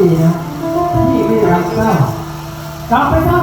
ดีนะพี่ไม่รักเจ้ากลับไปซะ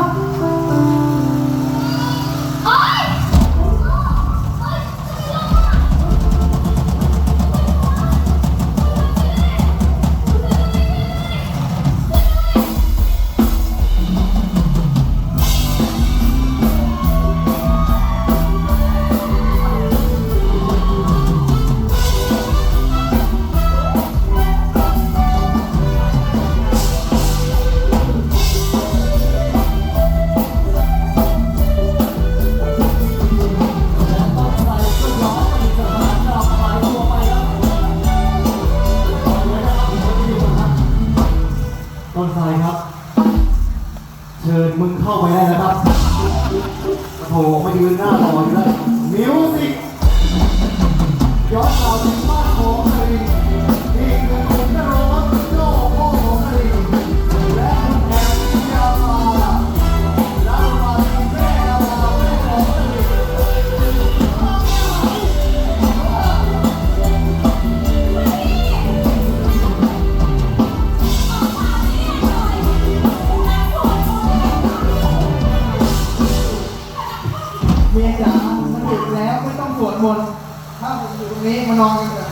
นอนกันเถอะ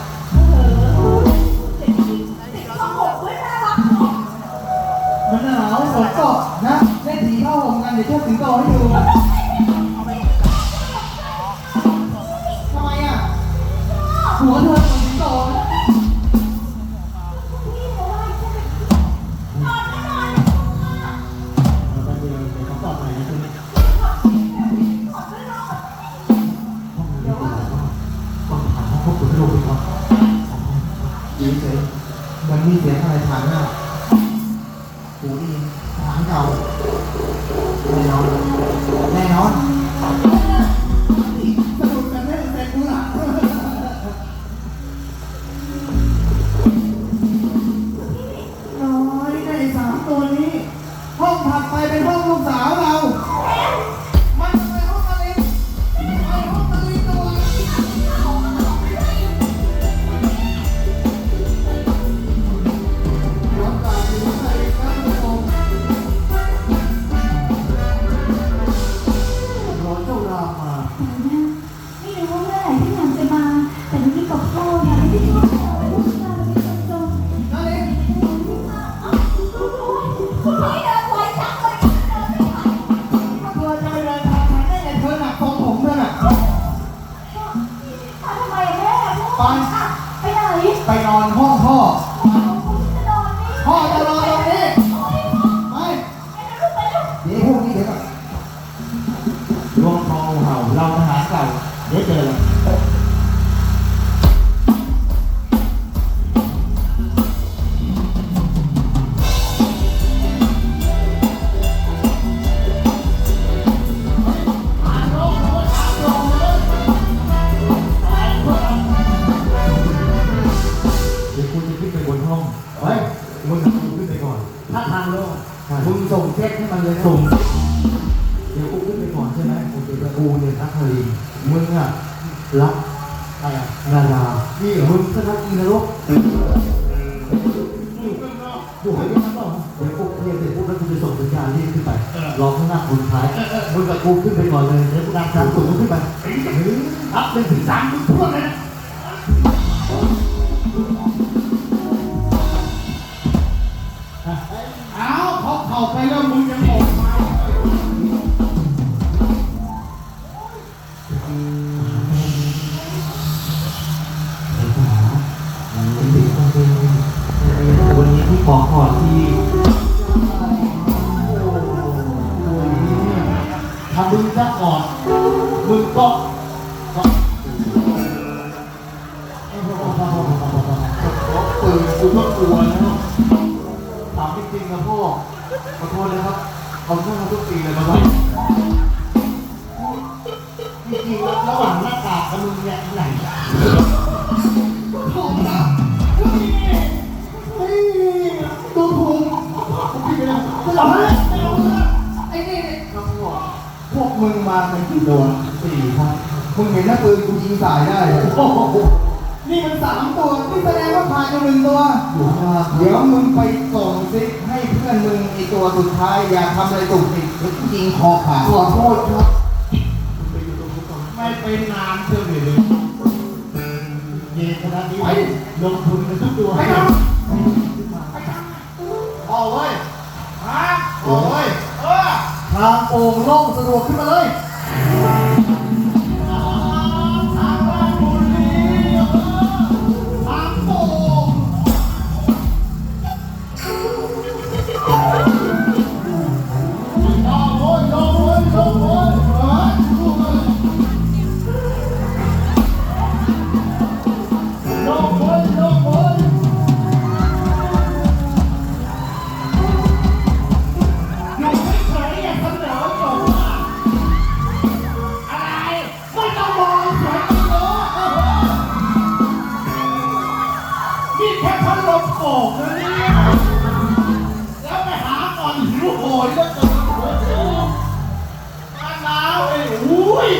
มันหนาวฝนตกนะเล่นสีเข้าห่มกันเดี๋ยวเชิดสิงโตให้ดูทำไมอะหัวเธอ พวกคุณลูกครับอยู่เฉยมันมีเสียงอะไรผ่านหน้าหูดีหางเก่าแน่นอนแน่นอน ม่พ่อไปไหน ไปนอนห้องพ่อ จะนอนนี่ พ่อจะนอ งส่งเช็คให้มันเลยนะส่งเดี๋ยวกูขึ้นไปก่อนใช่ไหมโอเคแล้วกูเนี่ยนักคารีมึงอะรับอะไรอะนารานี่เหรอมึงก็นักอีนรกอยู่ข้างนอกอยู่ข้างนอกเดี๋ยวพวกเรียนเสร็จพวกนั้นกูจะส่งสัญญาณเรียกขึ้นไปรอข้างหน้าคนท้ายมึงกับกูขึ้นไปก่อนเลยเดี๋ยวกูดังสามส่งมึงขึ้นไปอัพเป็นถึงสามมึงพวกเลยนะ เขาเข่าไปแล้วมึงยังออกมาวันนี้ที่ขอขอที่ถ้ามึงจะก่อดมึงก็ก็ปืนกูก็กลัวแล้วถามจริงๆนะพ่อ ขอโทษนะครับเอาหน้าทุกปีเลยมาไว้จริงๆแล้วระหว่างหน้ากากกับมึงเนี่ยไหนผมนะเฮ้ยตัวผมพี่ไปแล้วจะหลับแล้วจะหลับแล้วไอ้นี่ครับพ่อพวกมึงมาเป็นกี่ตัวสี่ครับมึงเห็นหน้าปืนกูยิงสายได้เลย นี่มันสามตัวนี่แสดงว่าขาดอยู่หนึ่งตัวอยู่ข้างล่างเดี๋ยวมึงไปส่งซิกให้เพื่อนมึงไอตัวสุดท้ายอย่าทำอะไรตุกติกยิงคอขาดขอโทษครับไปอยู่ตรงนู้นก่อนไม่เป็นนานเท่าไหร่เลยเย็นขนาดนี้ไปลงทุนกันทุกตัวไปกันไปกันออกเว้ยฮะออกเว้ยเออทางโอ่งโล่งสะดวกขึ้นมาเลย ลมโขกเลยเนี่ยแล้วไปหาก่อนหิวโหยแล้วเกินหัวเสียวมะนาวเอ้ยอุ้ย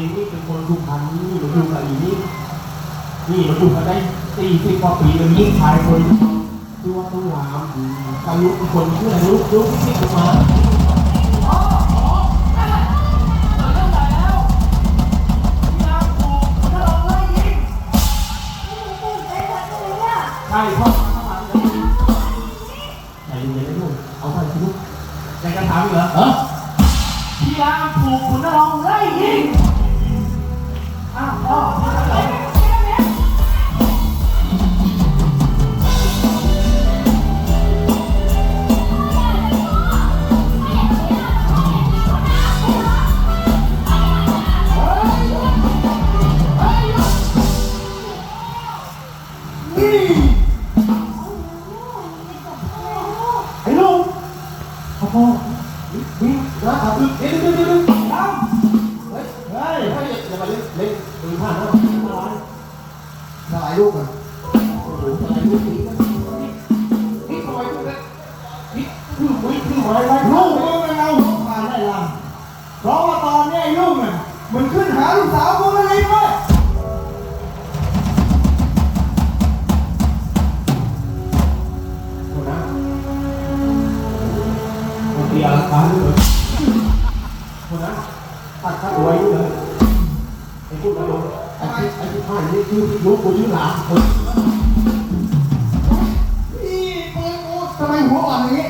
องนี่เป็นคนสุพรรณนี่มาอยู่กับอีนี่นี่มาอยู่กันได้สี่สิบกว่าปีแล้วยิ่งชายคนชื่อว่าต้องรามอายุคนชื่ออะไรลูกลูกที่ขึ้นมาใช่พ่อข้างหลังเลยใจเย็นลูกเอาไปสิลูกใจกระถางเหรอเออพี่รามถูก ไอ้ลุงพ่อพ่อนี่นะครับเดี๋ยวเดี๋ยวเดี๋ยว เล่นปืนผ่านนะอะไรสายลูกอะโอ้โหสลายลูกนี้นี่ทำไมลูกนี่ยนี่คือไม่คือไว้ไว้ลูกกมึงเป็นเราผ่านได้ลำเพราะว่าตอนนี้ไอ้ลุงอะมันขึ้นหาลูกสาวกูมาเลยเว้ยคนเดียวการเลยคนนะตัดขาตัวไว้เลย อ้ที่ผ่านนี่คือลูกกูชื่อหลานคนพี่ปืนกูทำไมหัวอ่อนอย่างนี้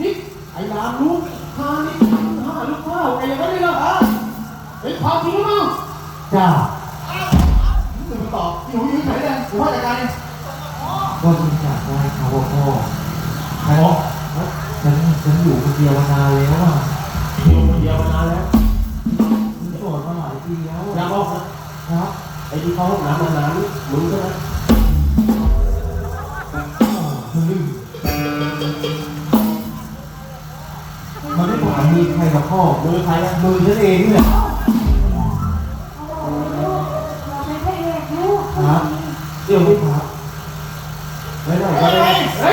นี่ไอ้หลานลูกพานี่หาลูกข้าวไอ้ยังไม่ได้เหรอฮะเป็นความจริงหรือเปล่าจ้ามึงตอบอยู่อยู่เฉยเลยกูว่าจัดการเองก็จริงจักได้ครับพ่อพ่อใครบอกฉันฉันอยู่คนเดียวมานานแล้วอะอยู่คนเดียวมานานแล้ว ครับไอ้ที่เขาห้องน้ำมานานมึงใช่ไหมมันไม่ผ่านมีใครกับพ่อมึงใครอะมือฉันเองเนี่ยโอ้โหลูกเราเป็นพระเอกลูกครับเดี๋ยวไม่พักไว้หน่อยก็เฮ้ยได้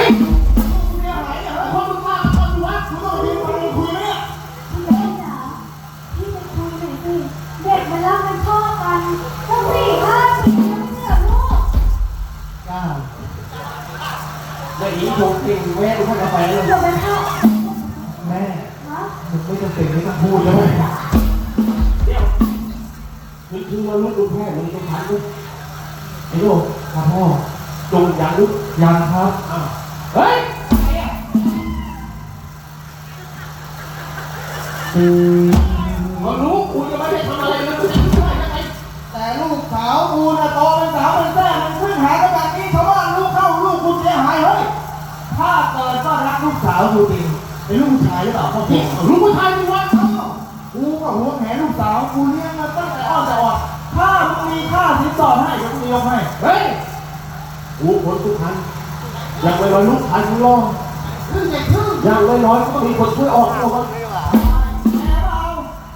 แม่ดูข้างในไปเลยเราเป็นพ่อแม่ฮะมึงไม่จำเป็นไม่ต้องพูดแล้วไหมเดี๋ยวมึงคือว่าลูกดูแค่มึงต้องทันลูกไอ้โยกครับพ่อจงยังลูกยังครับเฮ้ยมมึงรู้กูจะไม่ได้ทำอะไรลยมึงจะช่วยยังไงแต่ลูกสาวกูน่ะโตเป็นสาวเป็นแท้มันขึ้นาวกูจริงเป็นลูกผู้ชายหรือเปล่าพ่อพี่ลูกผู้ชายมึงวะเอ้ากูก็หวงแหนลูกสาวกูเลี้ยงมาตั้งแต่อ้อนแต่ออดถ้ามึงมีค่าสินสอดให้เดี๋ยวกูยกให้เฮ้ยกูคนทุกทันยังไม่ร้อยลูกทันมึงรอครึ่งใหญ่ครึ่งยังไม่ร้อยก็ต้องมีคนช่วยออกตัวมันแม่เปล่า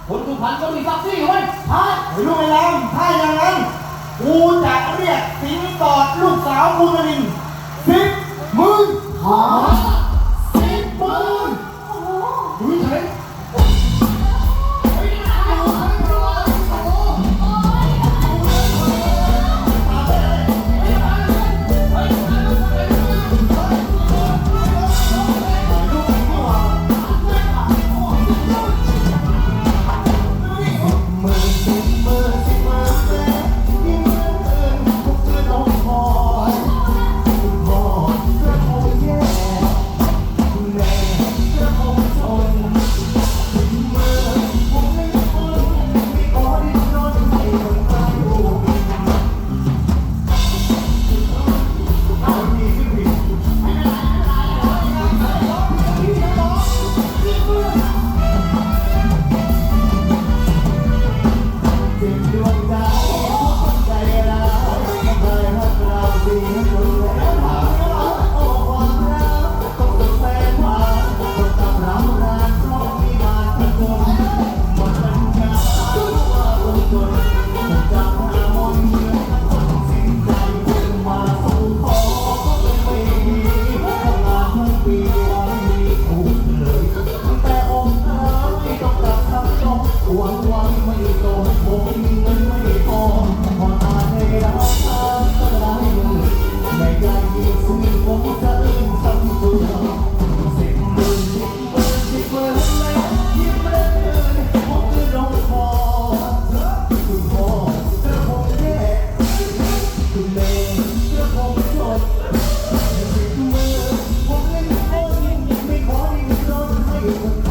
คนทุกทันก็มีทรัพย์สินไว้ใช่ไม่รู้ไม่แล้วถ้าอย่างนั้นกูจะเรียกสินสอดลูกสาวกูนรินทร์สิบหมื่นหา สิ